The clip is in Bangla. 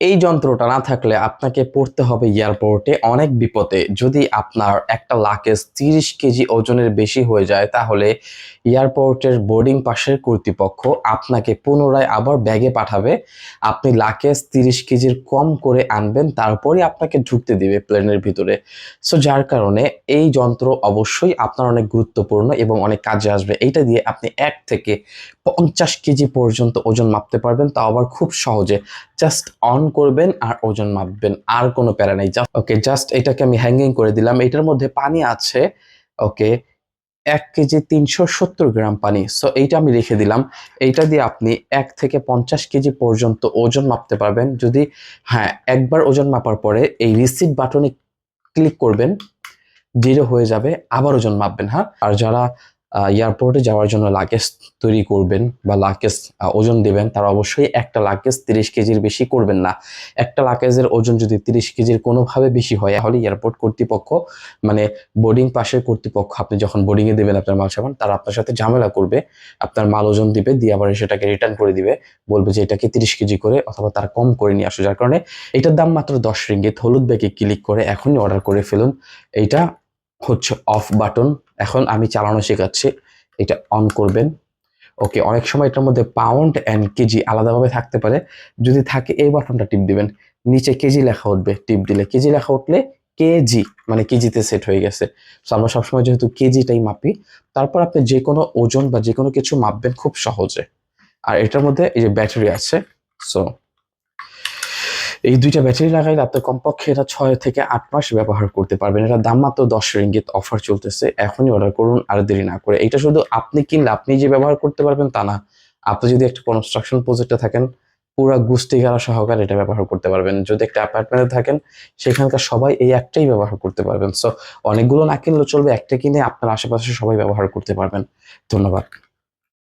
এই যন্ত্রটা না থাকলে আপনাকে পড়তে হবে এয়ারপোর্টে অনেক বিপদে। যদি আপনার একটা লাকেজ তিরিশ কেজি ওজনের বেশি হয়ে যায়, তাহলে এয়ারপোর্টের বোর্ডিং পাশের কর্তৃপক্ষ আপনাকে পুনরায় আবার ব্যাগে পাঠাবে। আপনি লাকেজ তিরিশ কেজির কম করে আনবেন তারপরে আপনাকে ঢুকতে দিবে প্লেনের ভিতরে। সো যার কারণে এই যন্ত্র অবশ্যই আপনার অনেক গুরুত্বপূর্ণ এবং অনেক কাজে আসবে। এইটা দিয়ে আপনি এক থেকে পঞ্চাশ কেজি পর্যন্ত ওজন মাপতে পারবেন। তাও আবার খুব সহজে। জাস্ট অন করবেন আর ওজন মাপবেন, আর কোনো প্যারা নেই। ওকে জাস্ট এটাকে আমি হ্যাঙ্গিং করে দিলাম। এটার মধ্যে পানি আছে ওকে এক কেজি তিনশো সত্তর গ্রাম পানি। সো এইটা আমি রেখে দিলাম। এইটা দিয়ে আপনি এক থেকে পঞ্চাশ কেজি পর্যন্ত ওজন মাপতে পারবেন। যদি হ্যাঁ একবার ওজন মাপার পরে এই রিসিট বাটনে ক্লিক করবেন জিরো হয়ে যাবে, আবার ওজন মাপবেন হ্যাঁ? আর যারা এয়ারপোর্টে যাওয়ার জন্য লাগেজ তৈরি করবেন বা লাগেজ ওজন দেবেন, তারা অবশ্যই একটা লাগেজ তিরিশ কেজির বেশি করবেন না। একটা লাগেজের ওজন যদি তিরিশ কেজির কোনোভাবে বেশি হয়, তাহলে এয়ারপোর্ট কর্তৃপক্ষ মানে বোর্ডিং পাশের কর্তৃপক্ষ, আপনি যখন বোর্ডিংয়ে দেবেন আপনার মাল সামান তারা আপনার সাথে ঝামেলা করবে, আপনার মাল ওজন দিবে, দিয়ে আবার সেটাকে রিটার্ন করে দিবে, বলবে যে এটাকে তিরিশ কেজি করে অথবা তার কম করে নিয়ে আসো। যার কারণে এটার দাম মাত্র দশ রিঙ্গিত, হলুদ ব্যাগে ক্লিক করে এখনই অর্ডার করে ফেলুন। এইটা হচ্ছে অফ বাটন এখন আমি চালানো শেখাচ্ছি। এটা অন করবেন। ওকে অনেক সময় এটার মধ্যে পাউন্ড অ্যান্ড কেজি আলাদাভাবে থাকতে পারে। যদি থাকে, এই বাটনটা টিপ দিবেন। নিচে কেজি লেখা উঠবে। টিপ দিলে কেজি লেখা উঠলে কেজি মানে কেজিতে সেট হয়ে গেছে। তো আমরা সবসময় যেহেতু কেজিটাই মাপি, তারপর আপনি যে কোনো ওজন বা যে কোনো কিছু মাপবেন খুব সহজে। আর এটার মধ্যে এই যে ব্যাটারি আছে। সো এই দুইটা ব্যাটারি লাগাইলে আপনি কমপক্ষে এটা ছয় থেকে আট মাস ব্যবহার করতে পারবেন। এটা দাম মাত্র দশ রিঙ্গিত অফার চলতেছে। এখনই অর্ডার করুন আর দেরি না করে। এটা শুধু আপনি কিনলে, আপনি যে ব্যবহার করতে পারবেন তা না। আপনি যদি একটা কনস্ট্রাকশন প্রজেক্টে থাকেন, পুরা গাড়া সহকারে এটা ব্যবহার করতে পারবেন। যদি একটা অ্যাপার্টমেন্টে থাকেন, সেখানকার সবাই এই একটাই ব্যবহার করতে পারবেন। সো অনেকগুলো না কিনলেও চলবে, একটা কিনে আপনার আশেপাশে সবাই ব্যবহার করতে পারবেন। ধন্যবাদ।